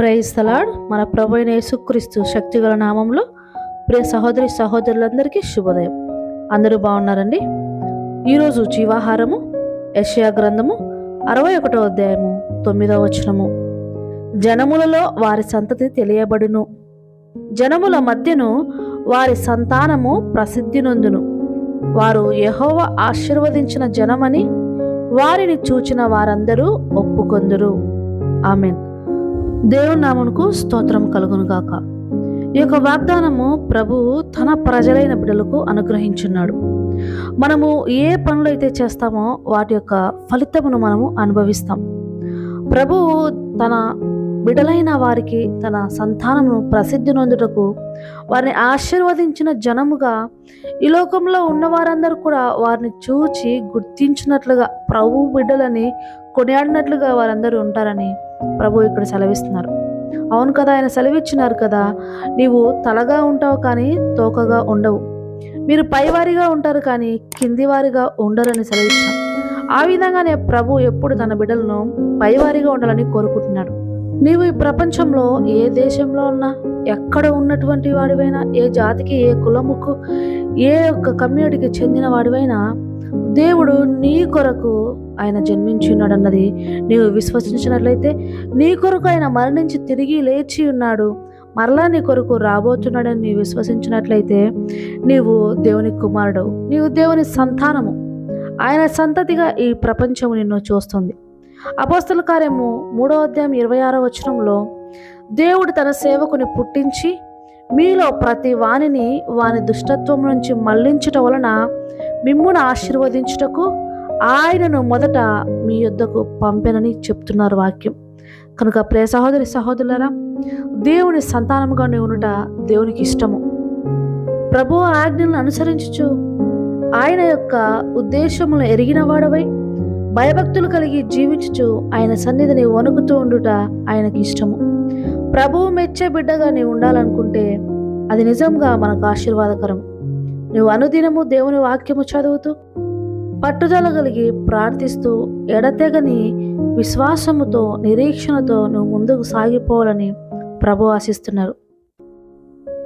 Praise తలాడ్ మన ప్రభు యేసుక్రీస్తు శక్తిగల నామంలో ప్రియ సహోదరి సహోదరులందరికీ శుభోదయం. అందరూ బాగున్నారండి? ఈరోజు జీవాహారము యషయా గ్రంథము అరవై ఒకటో అధ్యాయము తొమ్మిదవ వచనము. జనములలో వారి సంతతి తెలియబడును. జనముల మధ్యను వారి సంతానము ప్రసిద్ధి నొందును వారు యహోవ ఆశీర్వదించిన జనమని వారిని చూచిన వారందరూ ఒప్పుకొందురు. ఆమెన్. దేవుని స్తోత్రం కలుగును గాక ఈ యొక్క వాగ్దానము ప్రభు తన ప్రజలైన బిడ్డలకు అనుగ్రహించున్నాడు. మనము ఏ పనులు అయితే చేస్తామో వాటి యొక్క ఫలితమును మనము అనుభవిస్తాం. ప్రభు తన బిడలైన వారికి తన సంతానమును ప్రసిద్ధి నొందుటకు వారిని ఆశీర్వదించిన జనముగా ఈ లోకంలో ఉన్న వారందరూ కూడా వారిని చూచి గుర్తించినట్లుగా ప్రభు బిడ్డలని కొనియాడినట్లుగా వారందరూ ఉంటారని ప్రభు ఇక్కడ సెలవిస్తున్నారు. అవును కదా ఆయన సెలవిచ్చినారు కదా నీవు తలగా ఉంటావు కానీ తోకగా ఉండవు. మీరు పైవారిగా ఉంటారు కానీ కిందివారిగా ఉండరని సెలవిచ్చాం ఆ విధంగానే ప్రభు ఎప్పుడు తన బిడ్డలను పైవారిగా ఉండాలని కోరుకుంటున్నాడు. నీవు ఈ ప్రపంచంలో ఏ దేశంలో ఉన్నా ఎక్కడ ఉన్నటువంటి వాడివైనా ఏ జాతికి ఏ కులముకు ఏ ఒక్క కమ్యూనిటీకి చెందిన వాడివైనా దేవుడు నీ కొరకు ఆయన జన్మించున్నాడు అన్నది నీవు విశ్వసించినట్లయితే నీ కొరకు ఆయన మరణించి తిరిగి లేచి ఉన్నాడు. మరలా నీ కొరకు రాబోతున్నాడని నీవు విశ్వసించినట్లయితే నీవు దేవుని కుమారుడు నీవు దేవుని సంతానము. ఆయన సంతతిగా ఈ ప్రపంచము నిన్ను చూస్తుంది. అపోస్తల కార్యము మూడో అధ్యాయం ఇరవై ఆరో వచనంలో దేవుడు తన సేవకుని పుట్టించి మీలో ప్రతి వానిని వాని దుష్టత్వం నుంచి మళ్ళించుట వలన మిమ్మును ఆశీర్వదించుటకు ఆయనను మొదట మీ యొద్దకు పంపెనని చెప్తున్నారు వాక్యం. కనుక ప్రే సహోదరి సహోదరులరా దేవుని సంతానముగా ఉండుట దేవునికి ఇష్టము. ప్రభు ఆజ్ఞలను అనుసరించుచు ఆయన యొక్క ఉద్దేశములను ఎరిగిన వాడవై భయభక్తులు కలిగి జీవించుచు ఆయన సన్నిధిని వణుకుతూ ఉండుట ఆయనకి ఇష్టము. ప్రభువు మెచ్చే బిడ్డగా నీవు ఉండాలనుకుంటే అది నిజంగా మనకు ఆశీర్వాదకరం. నువ్వు అనుదినము దేవుని వాక్యము చదువుతూ పట్టుదల కలిగి ప్రార్థిస్తూ ఎడతెగని విశ్వాసముతో నిరీక్షణతో నువ్వు ముందుకు సాగిపోవాలని ప్రభు ఆశిస్తున్నారు.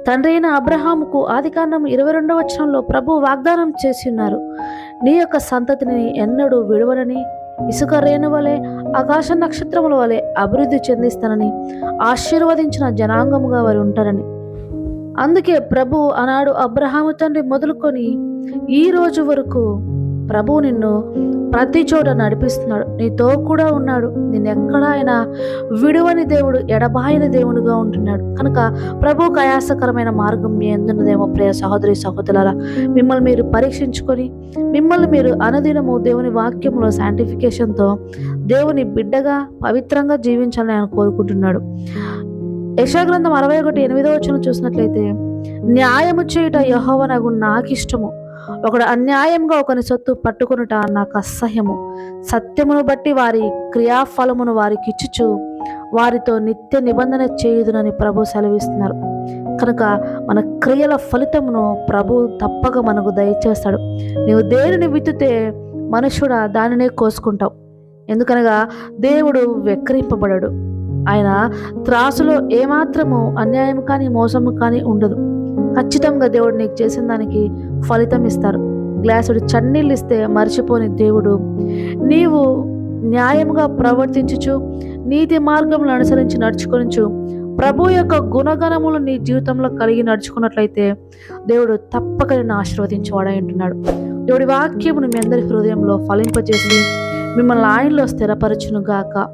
తండ్రి అయిన అబ్రహాముకు ఆదికాండం ఇరవై రెండవ వచనంలో ప్రభు వాగ్దానం చేసి ఉన్నారు నీ యొక్క సంతతిని ఎన్నడూ విడవనని ఇసుక రేణు వలె ఆకాశ నక్షత్రముల వలె అభివృద్ధి చెందిస్తానని ఆశీర్వదించిన జనాంగముగా వారు ఉంటారని అందుకే ప్రభు ఆనాడు అబ్రహాము తండ్రి మొదలుకొని ఈ రోజు వరకు ప్రభు నిన్ను ప్రతి చోట నడిపిస్తున్నాడు. నీతో కూడా ఉన్నాడు. నిన్ను ఎక్కడ ఆయన విడువని దేవుడు ఎడబాయిన దేవుడుగా ఉంటున్నాడు. కనుక ప్రభు కయాసకరమైన మార్గం మీ ఎందున్నదేమో ప్రియ సహోదరి సహోదరులారా మిమ్మల్ని మీరు పరీక్షించుకొని మిమ్మల్ని మీరు అనుదినము దేవుని వాక్యంలో సైంటిఫికేషన్తో దేవుని బిడ్డగా పవిత్రంగా జీవించాలని ఆయన కోరుకుంటున్నాడు. యశాగ్రంథం అరవై ఒకటి ఎనిమిదో వచ్చిన చూసినట్లయితే న్యాయము చేయుట యహోవనగు నాకిష్టము. ఒకడు అన్యాయంగా ఒకని సొత్తు పట్టుకొనుట నాకు అసహ్యము సత్యమును బట్టి వారి క్రియాఫలమును వారికి ఇచ్చుచు వారితో నిత్య నిబంధన చేయుదునని ప్రభు సెలవిస్తున్నారు. కనుక మన క్రియల ఫలితమును ప్రభు తప్పక మనకు దయచేస్తాడు. నీవు దేనిని విత్తుతే మనుషుడా దానినే కోసుకుంటావు. ఎందుకనగా దేవుడు వెక్కరింపబడడు. ఆయన త్రాసులో ఏమాత్రము అన్యాయం కానీ మోసము కానీ ఉండదు. ఖచ్చితంగా దేవుడు నీకు చేసిన దానికి ఫలితం ఇస్తారు. గ్లాసుడు చన్నీళ్ళు ఇస్తే మర్చిపోని దేవుడు. నీవు న్యాయముగా ప్రవర్తించుచు నీతి మార్గములు అనుసరించి నడుచుకొనిచు ప్రభు యొక్క గుణగణములు నీ జీవితంలో కలిగి నడుచుకున్నట్లయితే దేవుడు తప్పక నిన్ను ఆశీర్వదించేవాడై ఉంటున్నాడు. దేవుడి వాక్యమును మీ అందరి హృదయంలో ఫలింపజేసి మిమ్మల్ని ఆయనలో స్థిరపరచును గాక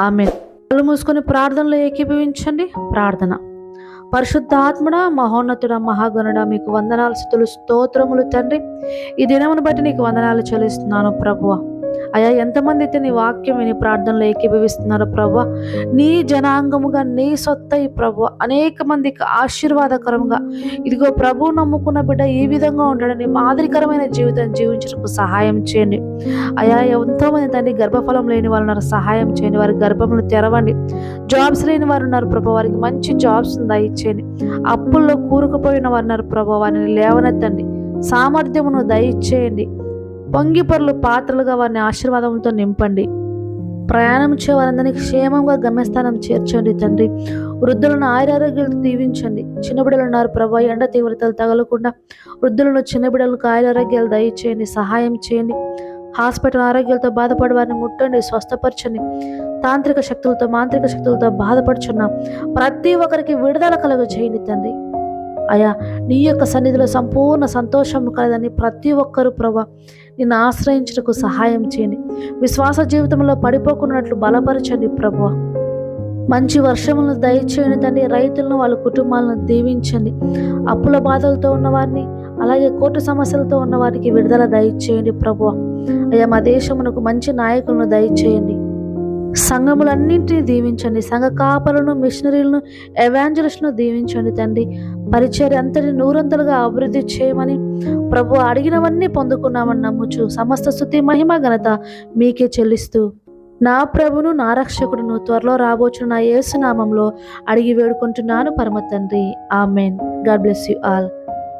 ఆమె కళ్ళు మూసుకొని ప్రార్థనలో ఏకీభవించండి. ప్రార్థన. పరిశుద్ధాత్మడ మహోన్నతుడ మహాగణుడ మీకు వందనాలు స్థుతులు స్తోత్రములు తండ్రి. ఈ దినమును బట్టి నీకు వందనాలు చెల్లిస్తున్నాను ప్రభువ. అయ్యా ఎంతమంది అయితే నీ వాక్యం విని ప్రార్థనలో ఏకీభవిస్తున్నారో ప్రభు నీ జనాంగముగా నీ సొత్త ఈ ప్రభు అనేక మందికి ఆశీర్వాదకరంగా. ఇదిగో ప్రభు నమ్ముకున్న బిడ్డ ఈ విధంగా ఉండడని మాదిరికరమైన జీవితం జీవించడానికి సహాయం చేయండి. అయా ఎంతోమంది తండ్రి గర్భఫలం లేని వాళ్ళు ఉన్నారు సహాయం చేయండి వారి గర్భములు తెరవండి. జాబ్స్ లేని వారు ఉన్నారు ప్రభు వారికి మంచి జాబ్స్ దయచేయండి అప్పుల్లో కూరుకుపోయిన వారు ఉన్నారు ప్రభు వారిని లేవనెత్తండి. సామర్థ్యమును దయచేయండి. పొంగిపొరలు పాత్రలుగా వారిని ఆశీర్వాదంతో నింపండి. ప్రయాణం చే వారందరినీ క్షేమంగా గమ్యస్థానం చేర్చండి తండ్రి. వృద్ధులను ఆయురారోగ్యాలతో దీవించండి. చిన్నబిడలు ఉన్నారు ప్రభా ఎండ తీవ్రతలు తగలకుండా వృద్ధులను చిన్నబిడలకు ఆయురారోగ్యాలు దయచేయండి సహాయం చేయండి. హాస్పిటల్ ఆరోగ్యాలతో బాధపడే వారిని ముట్టండి స్వస్థపరచండి. తాంత్రిక శక్తులతో మాంత్రిక శక్తులతో బాధపడుచున్న ప్రతి ఒక్కరికి విడుదల కలుగ చేయండి తండ్రి. అయా నీ యొక్క సన్నిధిలో సంపూర్ణ సంతోషం కలదని ప్రతి ఒక్కరూ ప్రభా నిన్ను ఆశ్రయించటకు సహాయం చేయండి. విశ్వాస జీవితంలో పడిపోకున్నట్లు బలపరచండి ప్రభు. మంచి వర్షములను దయచేయండి తండ్రి రైతులను వాళ్ళ కుటుంబాలను దీవించండి. అప్పుల బాధలతో ఉన్నవారిని అలాగే కోర్టు సమస్యలతో ఉన్న వారికి విడుదల దయచేయండి ప్రభు. అయ్యా మా దేశమునకు మంచి నాయకులను దయచేయండి. సంఘములన్నింటినీ దీవించండి. సంఘ కాపలను మిషనరీలను ఎవాంజలిస్ట్ను దీవించండి తండ్రి. పరిచయం అంతటి నూరంతలుగా అభివృద్ధి చేయమని ప్రభు అడిగినవన్నీ పొందుకున్నామని నమ్ముచు సమస్త స్థుతి మహిమ ఘనత మీకే చెల్లిస్తూ నా ప్రభును నా రక్షకుడును త్వరలో రాబోచున్న నా యేసునామంలో అడిగి వేడుకుంటున్నాను పరమ తండ్రి. Amen. God bless you all.